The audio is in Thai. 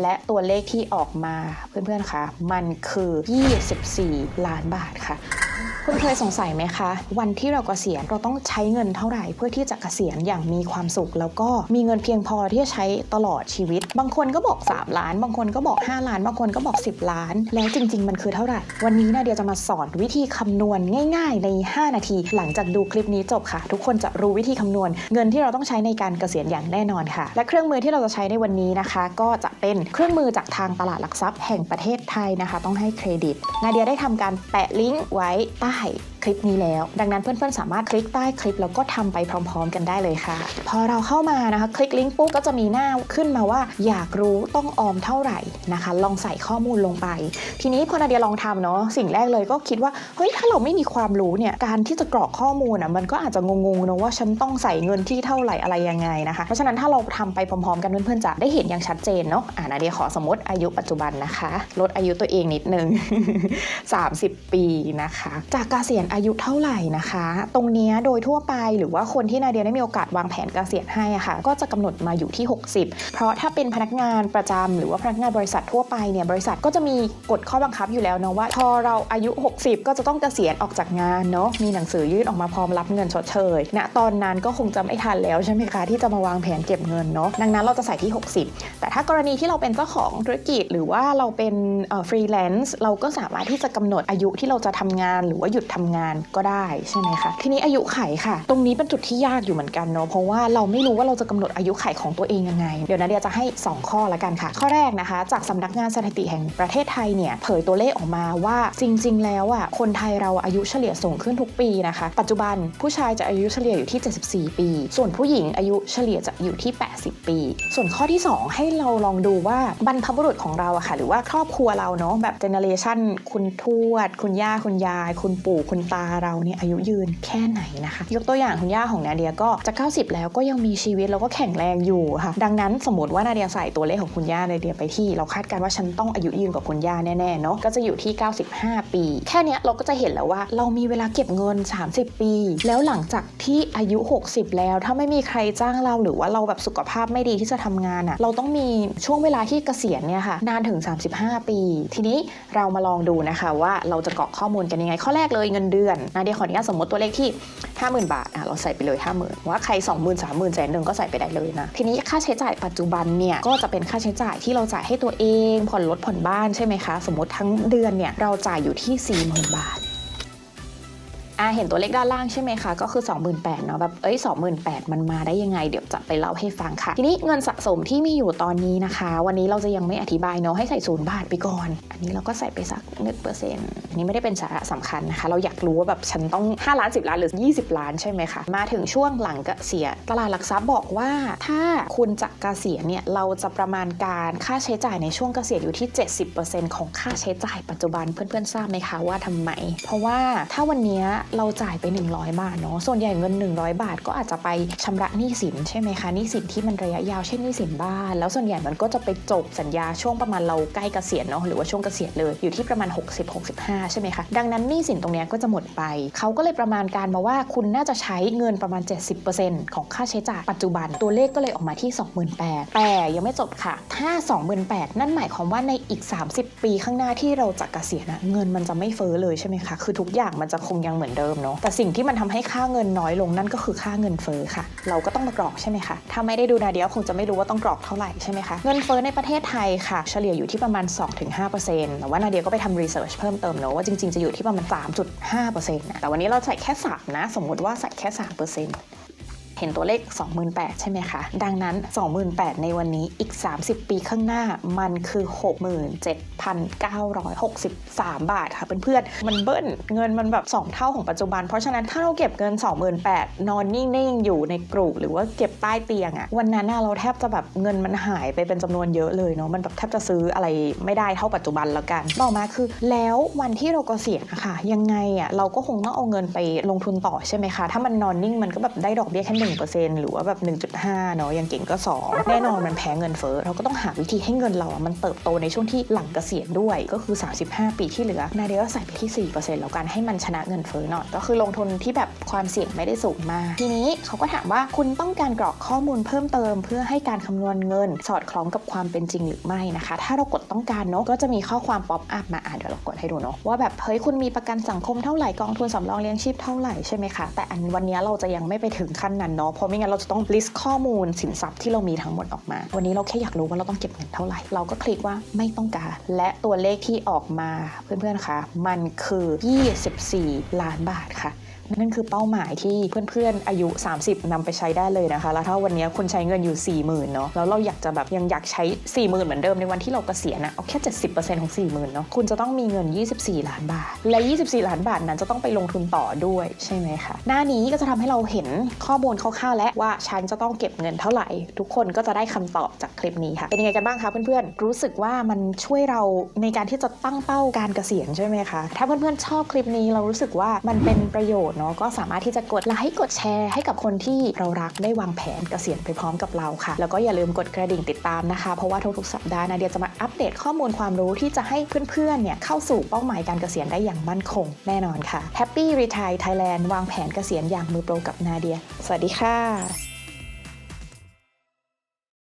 และตัวเลขที่ออกมาเพื่อนๆคะมันคือ 24 ล้านบาทค่ะ คุณเคยสงสัยไหมคะ วันที่เราเกษียณเราต้องใช้เงินเท่าไหร่เพื่อที่จะเกษียณอย่างมีความสุข แล้วก็มีเงินเพียงพอที่จะใช้ตลอดชีวิต บางคนก็บอก 3 ล้าน บางคนก็บอก 5 ล้าน บางคนก็บอก 10 ล้าน แล้วจริง ๆ มันคือเท่าไหร่ วันนี้นาเดียจะมาสอนวิธีคำนวณง่าย ๆ ใน 5 นาที หลังจากดูคลิปนี้จบค่ะ ทุกคนจะรู้วิธีคำนวณ เงินที่เราต้องใช้ในการเกษียณอย่างแน่นอนค่ะ และเครื่องมือที่เราจะใช้ในวันนี้นะคะ ก็จะเป็นเครื่องมือจากทางตลาดหลักทรัพย์แห่งประเทศไทยนะคะ ต้องให้เครดิตนาเดียได้ทำการแปะลิงก์ไว้ใต้は。คลิปนี้แล้ว ดังนั้นเพื่อนๆ สามารถคลิกใต้คลิปแล้วก็ทำไปพร้อม ๆ กันได้เลยค่ะ พอเราเข้ามานะคะ คลิกลิงก์ปุ๊บก็จะมีหน้าขึ้นมาว่า อยากรู้ต้องออมเท่าไหร่นะคะ ลองใส่ข้อมูลลงไป ทีนี้พอนาเดียลองทำเนาะสิ่งแรกเลยก็คิดว่าเฮ้ยถ้าเราไม่มีความรู้เนี่ยการที่จะกรอกข้อมูลอะมันก็อาจจะงงๆเนอะว่าฉันต้องใส่เงินที่เท่าไหร่อะไรยังไงนะคะเพราะฉะนั้นถ้าเราทำไปพร้อมๆ กันเพื่อนๆจะได้เห็นอย่างชัดเจนเนาะอ่านาเดียขอสมมติอายุปัจจุบันนะคะ ลดอายุตัวเองนิดนึง30 ปีนะคะ จากเกษียณอายุเท่าไหร่นะคะ ตรงนี้โดยทั่วไปหรือว่าคนที่นาเดียได้มีโอกาสวางแผนเกษียณให้อะค่ะ ก็จะกำหนดมาอยู่ที่ 60 เพราะถ้าเป็นพนักงานประจำหรือว่าพนักงานบริษัททั่วไปเนี่ยบริษัทก็จะมีกฎข้อบังคับอยู่แล้วเนาะว่าพอเราอายุ 60 ก็จะต้องเกษียณออกจากงานเนาะมีหนังสือยื่นออกมาพร้อมรับเงินชดเชยณตอนนั้นก็คงจะไม่ทันแล้วใช่ไหมคะที่จะมาวางแผนเก็บเงินเนาะดังนั้นเราจะใส่ที่ 60 แต่ถ้ากรณีที่เราเป็นเจ้าของธุรกิจ หรือว่าเราเป็นฟรีแลนซ์เราก็สามารถที่จะกำหนดอายุที่เราจะทำงาน หรือว่าหยุดทำงานก็ได้ใช่ไหมคะทีนี้อายุไขค่ะ ตรงนี้เป็นจุดที่ยากอยู่เหมือนกันเนาะเพราะว่าเราไม่รู้ว่าเราจะกำหนดอายุไขของตัวเองยังไง เดี๋ยวนะเดียจะให้ 2 ข้อละกันค่ะ ข้อแรกนะคะ จากสำนักงานสถิติแห่งประเทศไทยเนี่ยเผยตัวเลขออกมาว่าจริง ๆ แล้วอะคนไทยเราอายุเฉลี่ยสูงขึ้นทุกปีนะคะ ปัจจุบันผู้ชายจะอายุเฉลี่ยอยู่ที่ 74 ปี ส่วนผู้หญิงอายุเฉลี่ยจะอยู่ที่ 80 ปี ส่วนข้อที่ 2 ให้เราลองดูว่าบรรพบุรุษของเราอะค่ะ หรือว่าครอบครัวเราเนาะแบบเจเนเรชันคุณทวด คุณย่าคุณยาย คุณปู่คุณตาเราเนี่ยอายุยืนแค่ไหนนะคะ ยกตัวอย่างคุณย่าของนาเดียก็จะ 90 แล้วก็ยังมีชีวิตแล้วก็แข็งแรงอยู่ค่ะ ดังนั้นสมมติว่านาเดียใส่ตัวเลขของคุณย่านาเดียไปที่ เราคาดการณ์ว่าฉันต้องอายุยืนกว่าคุณย่าแน่ๆเนาะก็จะอยู่ที่ 95 ปี แค่นี้เราก็จะเห็นแล้วว่าเรามีเวลาเก็บเงิน 30 ปี แล้วหลังจากที่อายุ 60 แล้ว ถ้าไม่มีใครจ้างเราหรือว่าเราแบบสุขภาพไม่ดีที่จะทำงานอะเราต้องมีช่วงเวลาที่เกษียณเนี่ยค่ะนานถึง 35 ปี ทีนี้เรามาลองดูนะคะว่าเราจะเกรอกข้อมูลกันยังไง ข้อแรกเลยเงินเดือนนาเดียขออนุญาตสมมติตัวเลขที่ 50,000 บาทอะเราใส่ไปเลย 50,000 ว่าใคร 20,000 30,000แสนหนึ่งก็ใส่ไปได้เลยนะ ทีนี้ค่าใช้จ่ายปัจจุบันเนี่ยก็จะเป็นค่าใช้จ่ายที่เราจ่ายให้ตัวเอง ผ่อนรถผ่อนบ้านใช่ไหมคะ สมมติทั้งเดือนเนี่ยเราจ่ายอยู่ที่ 40,000 บาท อ่าเห็นตัวเลขด้านล่างใช่ไหมคะ ก็คือ 28,000เนาะแบบเอ้ย28,000 มันมาได้ยังไง เดี๋ยวจะไปเล่าให้ฟังค่ะ ทีนี้เงินสะสมที่มีอยู่ตอนนี้นะคะ วันนี้เราจะยังไม่อธิบายเนาะให้ใส่ศูนย์บาทไปก่อน อันนี้เราก็ใส่ไปสัก1%เปอร์เซ็นต์อันนี้ไม่ได้เป็นสาระสำคัญนะคะ เราอยากรู้ว่าแบบฉันต้อง 5 ล้าน 10 ล้านหรือ 20 ล้านใช่ไหมคะ มาถึงช่วงหลังเกษียณตลาดหลักทรัพย์บอกว่าถ้าคุณจะเกษียณเนี่ยเราจะประมาณการค่าใช้จ่ายในช่วงเกษียณอยู่ที่ 70%ของค่าใช้จ่ายปัจจุบันเพื่อนๆทราบไหมคะว่าทำไม เพราะว่าถ้าวันนี้เราจ่ายไป 100 บาทเนาะส่วนใหญ่เงิน 100 บาท ก็อาจจะไปชำระหนี้สินใช่ไหมคะหนี้สินที่มันระยะยาวเช่นหนี้สินบ้าน แล้วส่วนใหญ่มันก็จะไปจบสัญญาช่วงประมาณเราใกล้เกษียณเนาะหรือว่าช่วงเกษียณเลยอยู่ที่ประมาณ 60-65 ใช่ไหมคะดังนั้นหนี้สินตรงนี้ก็จะหมดไป เขาก็เลยประมาณการมาว่าคุณน่าจะใช้เงินประมาณ 70%ของค่าใช้จ่ายปัจจุบันตัวเลขก็เลยออกมาที่ 28,000แต่ยังไม่จบค่ะ ถ้า 28,000นั่นหมายความว่าในอีก 30 ปีข้างหน้าที่เราจะเกษียณอะเงินมันจะไม่เฟ้อเลยใช่ไหมคะคือทุกอย่างมันจะคงยังเหมือนเดิมเนาะแต่สิ่งที่มันทำให้ค่าเงินน้อยลงนั่นก็คือค่าเงินเฟ้อค่ะ เราก็ต้องมากรอกใช่ไหมคะถ้าไม่ได้ดูนาเดียวคงจะไม่รู้ว่าต้องกรอกเท่าไหร่ใช่ไหมคะเงินเฟ้อในประเทศไทยค่ะ เฉลี่ยอยู่ที่ประมาณ 2-5%แต่ว่านาเดียก็ไปทำรีเสิร์ชเพิ่มเติมเนาะว่าจริงๆจะอยู่ที่ประมาณ 3.5%นะแต่วันนี้เราใส่แค่3นะสมมติว่าใส่แค่3%เห็นตัวเลข 28,000 ใช่ไหมคะ ดังนั้น 28,000 ในวันนี้อีก 30 ปีข้างหน้ามันคือ 67,963 บาทค่ะเพื่อนๆ มันเบิ้ลเงินมันแบบ 2 เท่าของปัจจุบัน เพราะฉะนั้นถ้าเราเก็บเงิน 28,000 นอนนิ่งๆ อยู่ในกรุหรือว่าเก็บใต้เตียงอะวันนั้นเราแทบจะแบบเงินมันหายไปเป็นจำนวนเยอะเลยเนาะมันแบบแทบจะซื้ออะไรไม่ได้เท่าปัจจุบันแล้วกันต่อมาคือ แล้ววันที่เราเกษียณอะค่ะยังไงอะเราก็คงต้องเอาเงินไปลงทุนต่อใช่ไหมคะถ้ามันนอนนิ่งมันก็แบบได้ดอกเบี้ยแค่1%หรือว่าแบบ 1.5 เนาะอย่างเก่งก็ 2 แน่นอนมันแพ้เงินเฟ้อเราก็ต้องหาวิธีให้เงินเราอะมันเติบโตในช่วงที่หลังเกษียณด้วยก็คือ 35 ปีที่เหลือนาเดียก็ใส่ไปที่ 4%แล้วกันให้มันชนะเงินเฟ้อหน่อยก็คือลงทุนที่แบบความเสี่ยงไม่ได้สูงมาก ทีนี้เขาก็ถามว่าคุณต้องการกรอกข้อมูลเพิ่มเติม เพื่อให้การคำนวณเงิน สอดคล้องกับความเป็นจริงหรือไม่นะคะ ถ้าเรากดต้องการเนาะก็จะมีข้อความป๊อปอัพมาอ่านเดี๋ยวเรากดให้ดูเนาะว่าแบบเฮ้ยคุณมีประกันสังคมเท่าไหร่กองทุนสำรองเลี้ยงชีพเท่าไหร่ใช่ไหมคะแต่อันวันนี้เราจะยังไม่ไปถึงขั้นนั้นเนาะเพราะไม่งั้นเราจะต้อง list ข้อมูลสินทรัพย์ที่เรามีทั้งหมดออกมา วันนี้เราแค่อยากรู้ว่าเราต้องเก็บเงินเท่าไหร่ เราก็คลิกว่าไม่ต้องการ และตัวเลขที่ออกมาเพื่อนๆคะ มันคือ 24 ล้านบาทค่ะ นั่นคือเป้าหมายที่เพื่อนๆอายุ 30นำไปใช้ได้เลยนะคะ แล้วถ้าวันนี้คุณใช้เงินอยู่ 40,000เนาะแล้วเราอยากจะแบบยังอยากใช้ 40,000 เหมือนเดิมในวันที่เราเกษียณนะเอาแค่ 70%ของ 40,000เนาะคุณจะต้องมีเงิน 24 ล้านบาท และ 24 ล้านบาทนั้นจะต้องไปลงทุนต่อด้วยใช่ไหมคะหน้านี้ก็จะทำให้เราเห็นข้อมูลคร่าวๆและว่าฉันจะต้องเก็บเงินเท่าไหร่ ทุกคนก็จะได้คำตอบจากคลิปนี้ค่ะ เป็นยังไงกันบ้างคะเพื่อนๆ รู้สึกว่ามันช่วยเราในการที่จะตั้งเป้าการเกษียณใช่ไหมคะ ถ้าเพื่อนๆชอบคลิปนี้เรารู้สึกว่ามันเป็นประโยชน์เนาะก็สามารถที่จะกดไลค์กดแชร์ให้กับคนที่เรารักได้วางแผนเกษียณไปพร้อมกับเราค่ะ แล้วก็อย่าลืมกดกระดิ่งติดตามนะคะ เพราะว่าทุกๆสัปดาห์นาเดียจะมาอัปเดตข้อมูลความรู้ที่จะให้เพื่อนๆเนี่ยเข้าสู่เป้าหมายการเกษียณได้อย่างมั่นคงแน่นอนค่ะ Happy Retire Thailand วางแผนเกษียณอย่างมือโปรกับนาเดีย สวัสดีค่ะ